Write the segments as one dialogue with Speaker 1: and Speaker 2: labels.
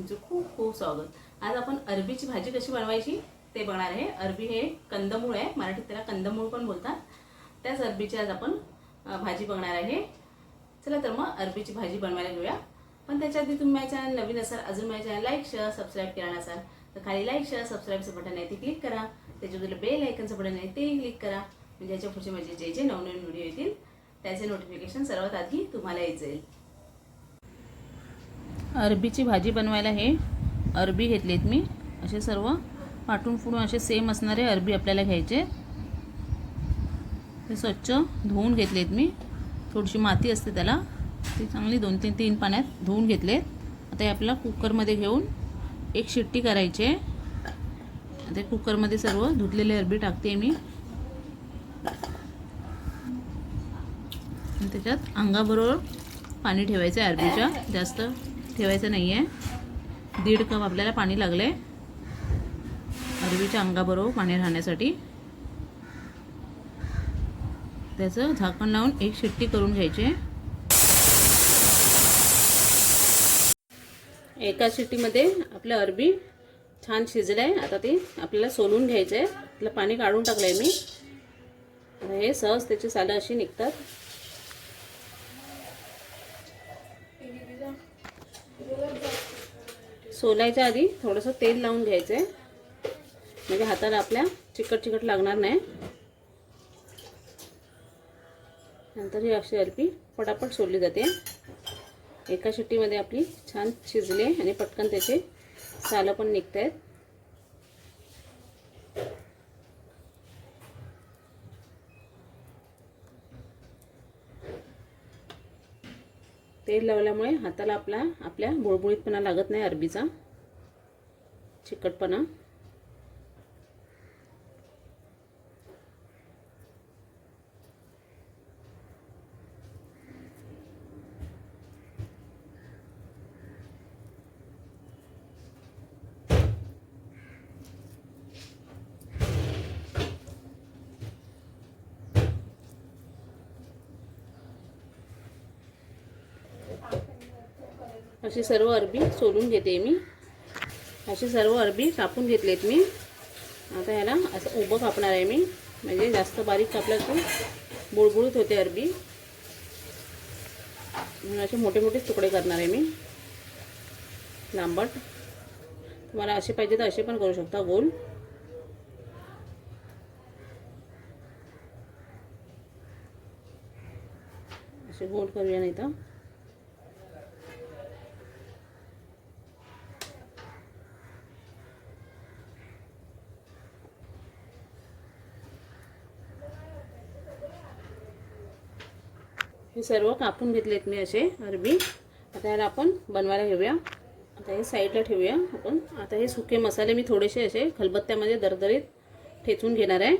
Speaker 1: तुमचं खूप खूप स्वागत. आज आपण अरबीची भाजी कशी बनवायची ते बघणार आहे. अरबी हे कंदमूळ आहे. मराठीत त्याला कंदमूळ पण बोलतात. त्याच अरबीची आज आपण भाजी बघणार आहे. चला तर मग अरबीची भाजी बनवायला घेऊया. पण त्याच्या आधी तुम्ही माझ्या चॅनल नवीन असाल अजून माझ्या चॅनल लाईक शेअर सबस्क्राईब केला नसाल तर खाली लाईक शेअर सबस्क्राईबचं बटन आहे ते क्लिक करा. त्याच्याबद्दल बेल आयकनचं बटन आहे ते क्लिक करा. म्हणजे याच्या पुढचे माझे जे जे नवनवीन व्हिडिओ येतील त्याचे नोटिफिकेशन सर्वात आधी तुम्हाला येत जाईल. अरबीची भाजी बनवायला हे अरबी घेतलेत मी. असे सर्व पाटून फुडून असे सेम असणारे अरबी आपल्याला घ्यायचे. ते स्वच्छ धुवून घेतलेत मी. थोडीशी माती असते त्याला. ती चांगली दोन तीन तीन पाण्यात धुवून घेतलेत. आता हे आपल्याला कुकरमध्ये घेऊन एक शिट्टी करायची आहे. आता कुकरमध्ये सर्व धुतलेले अरबी टाकते मी. त्याच्यात अंगाबरोबर पाणी ठेवायचं आहे अरबीच्या. जास्त ठेवायचं नाही आहे दीड कप आपल्याला पाणी लागलं. आहे अरबीच्या अंगाबरोबर पाणी राहण्यासाठी. त्याचं झाकण लावून एक शिट्टी करून घ्यायची. आहे एका शिट्टीमध्ये आपलं अरबी छान शिजलं आहे आता ते आपल्याला सोलून घ्यायचं आहे आपलं पाणी काढून टाकलं आहे मी हे सहज त्याची सालं अशी निघतात. सोलायच्या आधी थोडंसं तेल लावून घ्यायचं आहे म्हणजे हाताला आपल्या चिकट चिकट लागणार नाही. नंतर ही अशी अर्पी पटापट सोडली जाते. एका शिट्टीमध्ये आपली छान शिजली आणि पटकन त्याचे सालं पण निघत आहेत तेल लावल्यामुळे हाताला आपला आपल्या बुळबुळीतपणा लागत नाही अरबीचा. चिकटपणा. अशी सर्व अरबी सोलून घेते मी. अशी सर्व अरबी कापून घेतलेत मी. आता ह्याला असं उभं कापणार आहे मी. म्हणजे जास्त बारीक कापलं तर बुळबुळीत होते अरबी. म्हणून असे मोठे मोठे तुकडे करणार आहे मी. लांबट. तुम्हाला असे पाहिजे तर असे पण करू शकता. गोल. असे गोल करूया नाही तर हे सर्व कापून घेतलेत मी असे अरबी. आता याला आपण बनवायला घेऊया. आता हे साईडला ठेवूया आपण. आता हे सुके मसाले मी थोडेसे असे खलबत्त्यामध्ये दरदरीत ठेचून घेणार आहे.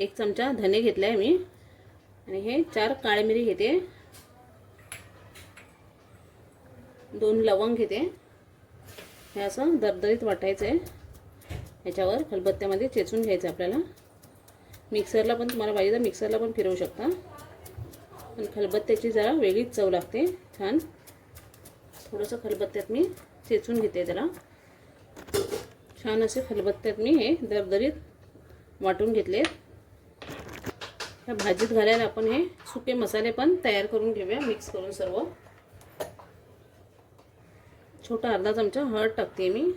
Speaker 1: एक चमचा धने घेतला आहे मी. आणि हे चार काळे मिरी घेते. दोन लवंग घेते. हे असं दरदरीत वाटायचं आहे. ह्याच्यावर खलबत्त्यामध्ये चेचून घ्यायचं आपल्याला. मिक्सरला पण तुम्हाला पाहिजे तर मिक्सरला पण फिरवू शकता. पण खलबत्त्याची जरा वेगळीच चव लागते. छान. थोडंसं खलबत्त्यात मी चेचून घेते त्याला. छान असे खलबत्त्यात मी हे दरदरीत वाटून घेतले ह्या भाजीत घालायला आपण हे सुके मसाले पण तयार करून घेऊया मिक्स करून सर्व. छोटा अर्धा चमचा हळद टाकते मी.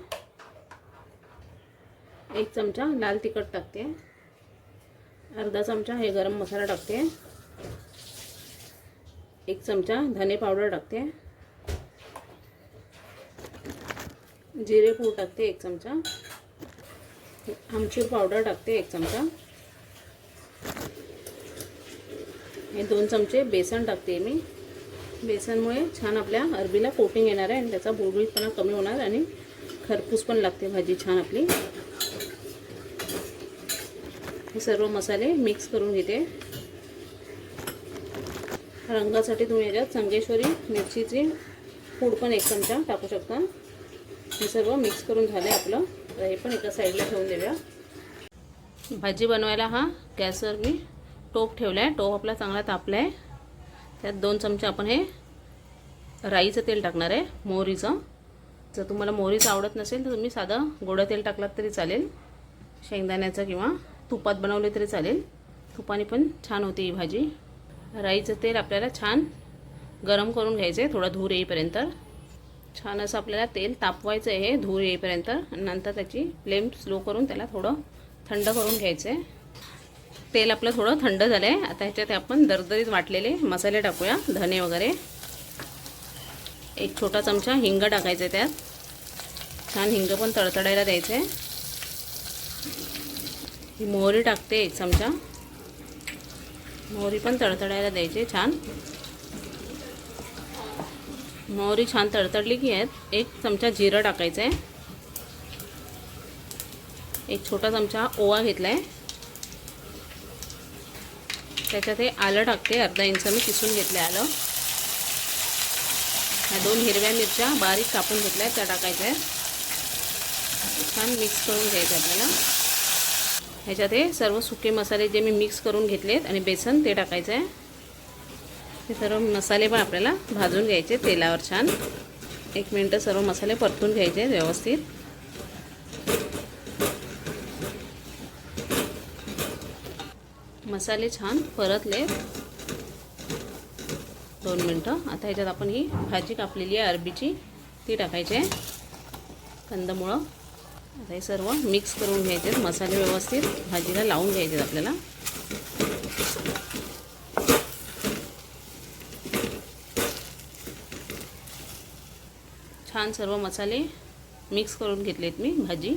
Speaker 1: एक चमचा लाल तिखट टाकते. अर्धा चमचा हे गरम मसाला टाकते. एक चमचा धने पावडर टाकते. जिरेपूड टाकते एक चमचा. आमचूर पावडर टाकते एक चमचा. हे दोन चमचे बेसन टाकते मी. बेसनमुळे छान आपल्या अरबीला कोटिंग येणार आहे आणि त्याचा बुळबुळीतपणा कमी होणार आणि खरपूस पण लागते भाजी छान आपली. हे सर्व मसाले मिक्स करून घेते. रंगासाठी तुम्ही याच्यात संगेश्वरी मिरचीची पूड पण एक चमचा टाकू शकता. हे सर्व मिक्स करून झालं आहे आपलं. तर हे पण एका साईडला ठेवून देऊया. भाजी बनवायला हा गॅसवर मी टोप ठेवला आहे टोप आपला चांगला तापला आहे त्यात दोन चमचे आपण हे राईचं तेल टाकणार आहे मोहरीचं. जर तुम्हाला मोहरीचं आवडत नसेल तर तुम्ही साधं गोडं तेल टाकलात तरी चालेल. शेंगदाण्याचं किंवा तुपात बनवले तरी चालेल. तुपाने पण छान होते ही भाजी. राईचं तेल आपल्याला छान गरम करून घ्यायचं आहे थोडा धूर येईपर्यंत. छान असं आपल्याला तेल तापवायचं आहे धूर येईपर्यंत. आणि नंतर त्याची फ्लेम स्लो करून त्याला थोडं थंड करून घ्यायचं आहे तेल आपलं थोडं थंड झालं आहे आता ह्याच्यात आपण दरदरीत वाटलेले मसाले टाकूया धने वगैरे. एक छोटा चमचा हिंग टाकायचं आहे त्यात. छान हिंग पण तडतडायला द्यायचं आहे ही मोहरी टाकते एक चमचा. मोहरी पण तडतडायला द्यायची छान. मोहरी छान तडतडली की आहेत. एक चमचा जिरं टाकायचं आहे एक छोटा चमचा ओवा घेतला आहे त्याच्यात हे आलं टाकते अर्धा इंच मी किसून घेतलं आलं. ह्या दोन हिरव्या मिरच्या बारीक कापून घेतल्या त्या टाकायच्या आहेत छान मिक्स करून घ्यायचं आपल्याला. ह्याच्यात हे सर्व सुके मसाले जे मी मिक्स करून घेतलेत आणि बेसन ते टाकायचं आहे हे सर्व मसाले पण आपल्याला भाजून घ्यायचे तेलावर छान. एक मिनटं सर्व मसाले परतून घ्यायचे व्यवस्थित. मसाले छान परतले दोन मिनटं. आता ह्याच्यात आपण ही भाजी कापलेली आहे अरबीची. ती टाकायची आहे. कंदमुळं. आता हे सर्व मिक्स करून घ्यायचे मसाले व्यवस्थित भाजीला लावून घ्यायचे आपल्याला. छान सर्व मसाले मिक्स करून घेतलेत मी भाजी.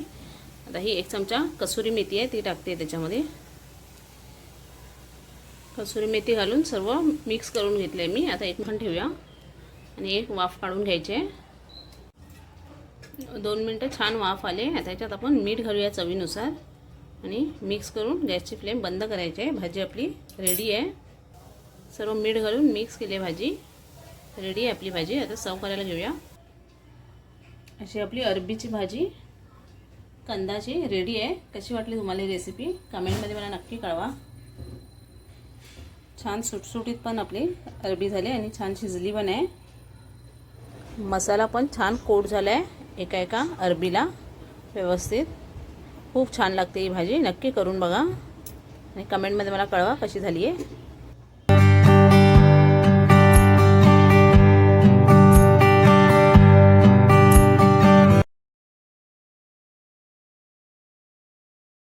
Speaker 1: आता ही एक चमचा कसुरी मेथी आहे ती टाकते त्याच्यामध्ये. कसुरी मेथी घालून सर्व मिक्स करून घेतले मी. आता एक पण ठेवूया. आणि एक वाफ काढून घ्यायचे. दोन मिनटं छान वाफ आले. आता याच्यात आपण मीठ घालूया चवीनुसार. आणि मिक्स करून गॅसची फ्लेम बंद करायची आहे. भाजी आपली रेडी आहे. सर्व मीठ घालून मिक्स केली भाजी. रेडी आहे आपली भाजी. आता सर्व करायला घेऊया. अशी आपली अरबीची भाजी कंदाची रेडी आहे. कशी वाटली तुम्हाला ही रेसिपी कमेंटमध्ये मला नक्की कळवा. छान सुटसुटीत पण आपली अरबी झाली आणि छान शिजली पण आहे. मसाला पण छान कोट झाला आहे एका एका अरबीला व्यवस्थित. खूप छान लागते ही भाजी. नक्की करून बघा. आणि कमेंटमध्ये मला कळवा कशी झाली आहे